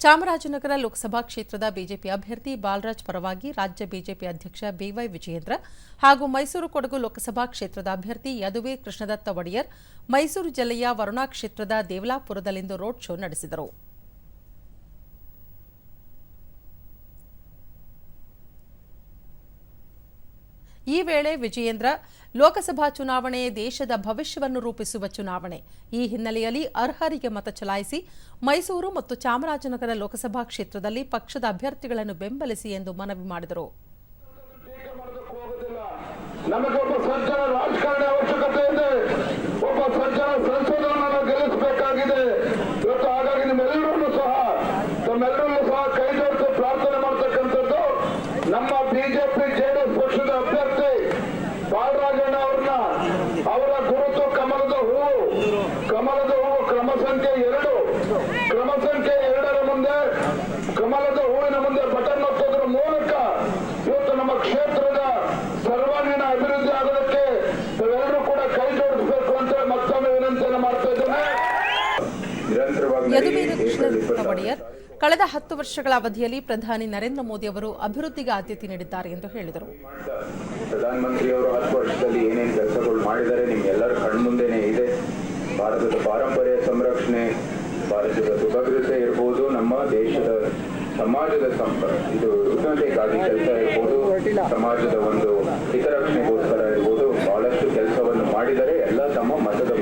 ಚಾಮರಾಜನಗರ ಲೋಕಸಭಾ ಕ್ಷೇತ್ರದ ಬಿಜೆಪಿ ಅಭ್ಯರ್ಥಿ ಬಾಲರಾಜ್ ಪರವಾಗಿ ರಾಜ್ಯ ಬಿಜೆಪಿ ಅಧ್ಯಕ್ಷ ಬಿವೈ ವಿಜಯೇಂದ್ರ ಹಾಗೂ ಮೈಸೂರು ಕೊಡಗು ಲೋಕಸಭಾ ಕ್ಷೇತ್ರದ ಅಭ್ಯರ್ಥಿ ಯದುವೆ ಕೃಷ್ಣದತ್ತ ಒಡೆಯರ್ ಮೈಸೂರು ಜಿಲ್ಲೆಯ ವರುಣಾ ಕ್ಷೇತ್ರದ ದೇವಲಾಪುರದಲ್ಲಿಂದು ರೋಡ್ ಶೋ ನಡೆಸಿದರು. ಈ ವೇಳೆ ವಿಜಯೇಂದ್ರ ಲೋಕಸಭಾ ಚುನಾವಣೆ ದೇಶದ ಭವಿಷ್ಯವನ್ನು ರೂಪಿಸುವ ಚುನಾವಣೆ. ಈ ಹಿನ್ನೆಲೆಯಲ್ಲಿ ಅರ್ಹರಿಗೆ ಮತ ಚಲಾಯಿಸಿ ಮೈಸೂರು ಮತ್ತು ಚಾಮರಾಜನಗರ ಲೋಕಸಭಾ ಕ್ಷೇತ್ರದಲ್ಲಿ ಪಕ್ಷದ ಅಭ್ಯರ್ಥಿಗಳನ್ನು ಬೆಂಬಲಿಸಿ ಎಂದು ಮನವಿ ಮಾಡಿದರು. ಕಮಲದ ಹೂವು ಕ್ರಮ ಸಂಖ್ಯೆ ಎರಡು. ಕ್ರಮ ಸಂಖ್ಯೆ ಎರಡರ ಮುಂದೆ ಕಮಲದ ಹೂವಿನ ಮುಂದೆ ಬಟನ್ ಒತ್ತೋದ್ರ ಮೂಲಕ ಇವತ್ತು ನಮ್ಮ ಕ್ಷೇತ್ರದ ಸರ್ವಾಂಗೀಣ ಅಭಿವೃದ್ಧಿ ಆಗೋದಕ್ಕೆ ನಾವೆಲ್ಲರೂ ಕೂಡ ಕೈ ಜೋಡಿಸಬೇಕು ಅಂತ ಮತ್ತೊಮ್ಮೆ ವಿನಂತಿಯನ್ನು ಮಾಡ್ತಾ ಇದ್ದೇನೆ. ನಿರಂತರವಾಗಿ ಯದುವೀರ ಒಡೆಯರ್ ಕಳೆದ ಹತ್ತು ವರ್ಷಗಳ ಅವಧಿಯಲ್ಲಿ ಪ್ರಧಾನಿ ನರೇಂದ್ರ ಮೋದಿ ಅವರು ಅಭಿವೃದ್ಧಿಗೆ ಆದ್ಯತೆ ನೀಡಿದ್ದಾರೆ ಎಂದು ಹೇಳಿದರು. ಪ್ರಧಾನಮಂತ್ರಿ ಅವರು ಹತ್ತು ವರ್ಷದಲ್ಲಿ ಏನೇನು ಕೆಲಸಗಳು ಮಾಡಿದ್ದಾರೆ ನಿಮ್ಗೆಲ್ಲರ ಕಣ್ಮುಂದೆನೇ ಭಾರತದ ಪಾರಂಪರ್ಯ ಸಂರಕ್ಷಣೆ, ಭಾರತದ ಸುಭದ್ರತೆ ಇರ್ಬೋದು, ನಮ್ಮ ದೇಶದ ಸಮಾಜದ ಸಂಪ ಇದು ಉನ್ನತೆಗಾಗಿ ಕೆಲಸ ಇರ್ಬೋದು, ಸಮಾಜದ ಒಂದು ಹಿತರಕ್ಷಣೆಗೋಸ್ಕರ ಇರ್ಬೋದು, ಬಹಳಷ್ಟು ಕೆಲಸವನ್ನು ಮಾಡಿದರೆ ಎಲ್ಲ ತಮ್ಮ ಮತದ